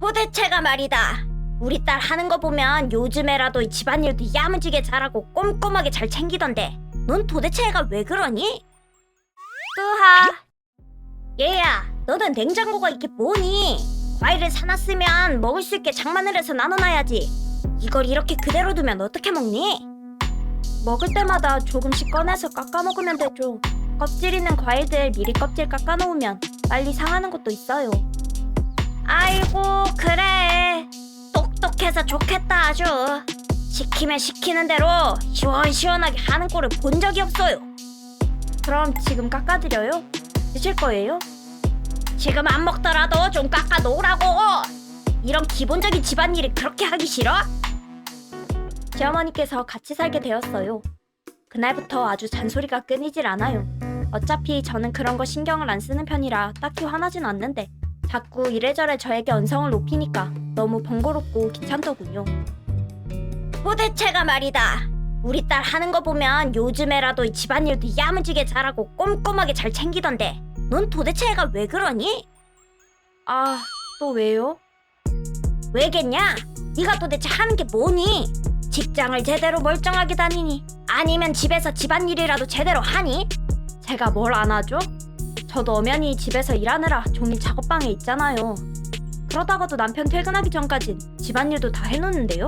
도대체가 말이다. 우리 딸 하는 거 보면 요즘에라도 이 집안일도 야무지게 잘하고 꼼꼼하게 잘 챙기던데. 넌 도대체 애가 왜 그러니? 뚜하. 얘야, 너는 냉장고가 이게 뭐니? 과일을 사놨으면 먹을 수 있게 장만을 해서 나눠놔야지. 이걸 이렇게 그대로 두면 어떻게 먹니? 먹을 때마다 조금씩 꺼내서 깎아 먹으면 되죠. 껍질 있는 과일들 미리 껍질 깎아 놓으면 빨리 상하는 것도 있어요. 아이고 그래 똑똑해서 좋겠다 아주 시키면 시키는 대로 시원시원하게 하는 꼴을 본 적이 없어요 그럼 지금 깎아드려요? 드실 거예요? 지금 안 먹더라도 좀 깎아 놓으라고 이런 기본적인 집안일을 그렇게 하기 싫어? 시어머니께서 같이 살게 되었어요 그날부터 아주 잔소리가 끊이질 않아요 어차피 저는 그런 거 신경을 안 쓰는 편이라 딱히 화나진 않는데 자꾸 이래저래 저에게 언성을 높이니까 너무 번거롭고 귀찮더군요. 도대체가 말이다. 우리 딸 하는 거 보면 요즘에라도 이 집안일도 야무지게 잘하고 꼼꼼하게 잘 챙기던데. 넌 도대체 애가 왜 그러니? 아, 또 왜요? 왜겠냐? 네가 도대체 하는 게 뭐니? 직장을 제대로 멀쩡하게 다니니? 아니면 집에서 집안일이라도 제대로 하니? 제가 뭘 안 하죠? 저도 엄연히 집에서 일하느라 종일 작업방에 있잖아요. 그러다가도 남편 퇴근하기 전까진 집안일도 다 해놓는데요.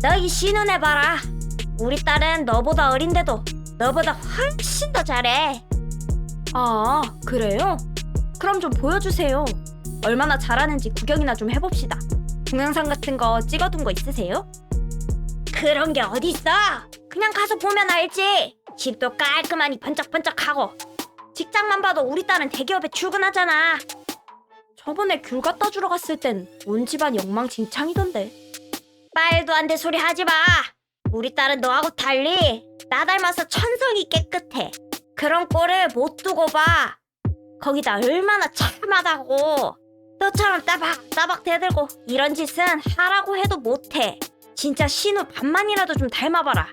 너희 신혼해 봐라. 우리 딸은 너보다 어린데도 너보다 훨씬 더 잘해. 아, 그래요? 그럼 좀 보여주세요. 얼마나 잘하는지 구경이나 좀 해봅시다. 동영상 같은 거 찍어둔 거 있으세요? 그런 게 어딨어? 그냥 가서 보면 알지. 집도 깔끔하니 번쩍번쩍하고 직장만 봐도 우리 딸은 대기업에 출근하잖아. 저번에 귤 갖다 주러 갔을 땐 온 집안 엉망진창이던데. 말도 안 돼 소리 하지 마. 우리 딸은 너하고 달리 나 닮아서 천성이 깨끗해. 그런 꼴을 못 두고 봐. 거기다 얼마나 참하다고. 너처럼 따박 따박 대들고 이런 짓은 하라고 해도 못해. 진짜 신우 반만이라도 좀 닮아봐라.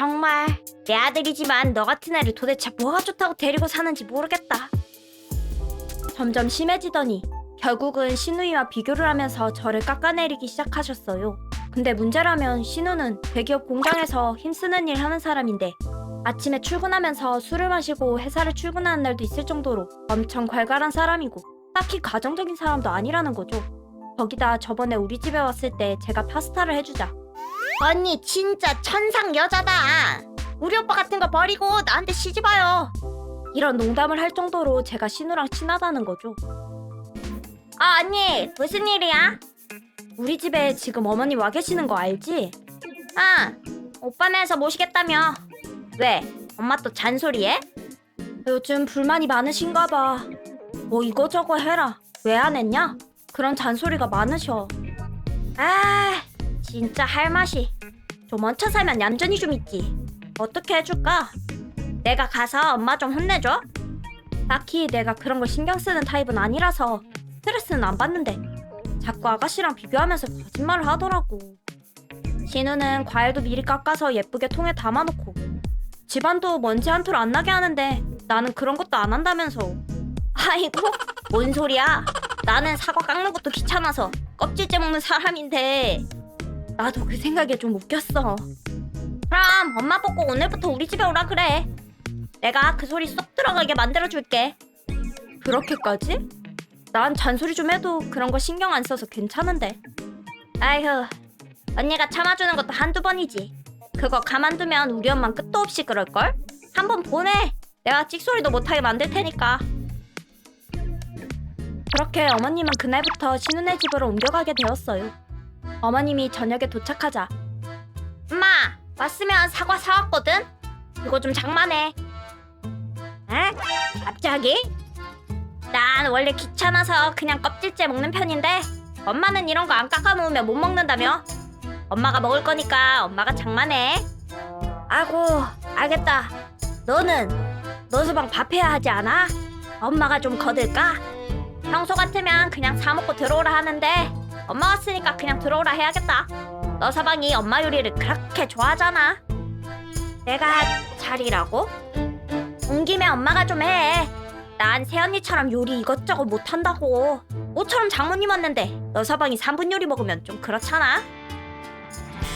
정말 내 아들이지만 너 같은 애를 도대체 뭐가 좋다고 데리고 사는지 모르겠다. 점점 심해지더니 결국은 신우이와 비교를 하면서 저를 깎아내리기 시작하셨어요. 근데 문제라면 신우는 대기업 공장에서 힘쓰는 일 하는 사람인데 아침에 출근하면서 술을 마시고 회사를 출근하는 날도 있을 정도로 엄청 괄괄한 사람이고 딱히 가정적인 사람도 아니라는 거죠. 거기다 저번에 우리 집에 왔을 때 제가 파스타를 해주자 언니 진짜 천상 여자다. 우리 오빠 같은 거 버리고 나한테 시집 와요. 이런 농담을 할 정도로 제가 신우랑 친하다는 거죠. 아 언니 무슨 일이야? 우리 집에 지금 어머니 와 계시는 거 알지? 아 오빠네에서 모시겠다며. 왜? 엄마 또 잔소리해? 요즘 불만이 많으신가 봐. 뭐 이거저거 해라. 왜 안 했냐? 그런 잔소리가 많으셔. 아 진짜 할 맛이 좀 얹혀 살면 얌전히 좀 있지. 어떻게 해줄까? 내가 가서 엄마 좀 혼내줘. 딱히 내가 그런 걸 신경 쓰는 타입은 아니라서 스트레스는 안 받는데 자꾸 아가씨랑 비교하면서 거짓말을 하더라고. 신우는 과일도 미리 깎아서 예쁘게 통에 담아놓고 집안도 먼지 한 톨 안 나게 하는데 나는 그런 것도 안 한다면서. 아이고 뭔 소리야? 나는 사과 깎는 것도 귀찮아서 껍질째 먹는 사람인데 나도 그 생각에 좀 웃겼어. 그럼 엄마 보고 오늘부터 우리 집에 오라 그래. 내가 그 소리 쏙 들어가게 만들어줄게. 그렇게까지? 난 잔소리 좀 해도 그런 거 신경 안 써서 괜찮은데. 아휴, 언니가 참아주는 것도 한두 번이지. 그거 가만두면 우리 엄만 끝도 없이 그럴걸? 한 번 보내. 내가 찍소리도 못하게 만들 테니까. 그렇게 어머님은 그날부터 신우네 집으로 옮겨가게 되었어요. 어머님이 저녁에 도착하자 엄마 왔으면 사과 사왔거든 이거 좀 장만해 에? 갑자기? 난 원래 귀찮아서 그냥 껍질째 먹는 편인데 엄마는 이런 거 안 깎아 놓으면 못 먹는다며 엄마가 먹을 거니까 엄마가 장만해 아고 알겠다 너는 너 서방 밥해야 하지 않아? 엄마가 좀 거들까? 평소 같으면 그냥 사 먹고 들어오라 하는데 엄마 왔으니까 그냥 들어오라 해야겠다. 너 사방이 엄마 요리를 그렇게 좋아하잖아. 내가 차리라고? 온 김에 엄마가 좀 해. 난 새언니처럼 요리 이것저것 못한다고. 모처럼 장모님 왔는데 너 서방이 3분 요리 먹으면 좀 그렇잖아.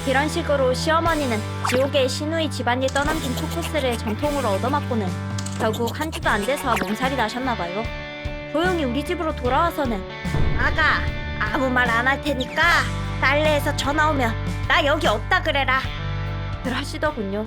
이런 식으로 시어머니는 지옥의 시누이 집안일 떠넘긴 초코스를 전통으로 얻어맞고는 결국 한 주도 안 돼서 몸살이 나셨나봐요. 조용히 우리 집으로 돌아와서는 아가 아무 말 안 할 테니까 딸내에서 전화 오면 나 여기 없다 그래라. 늘 하시더군요.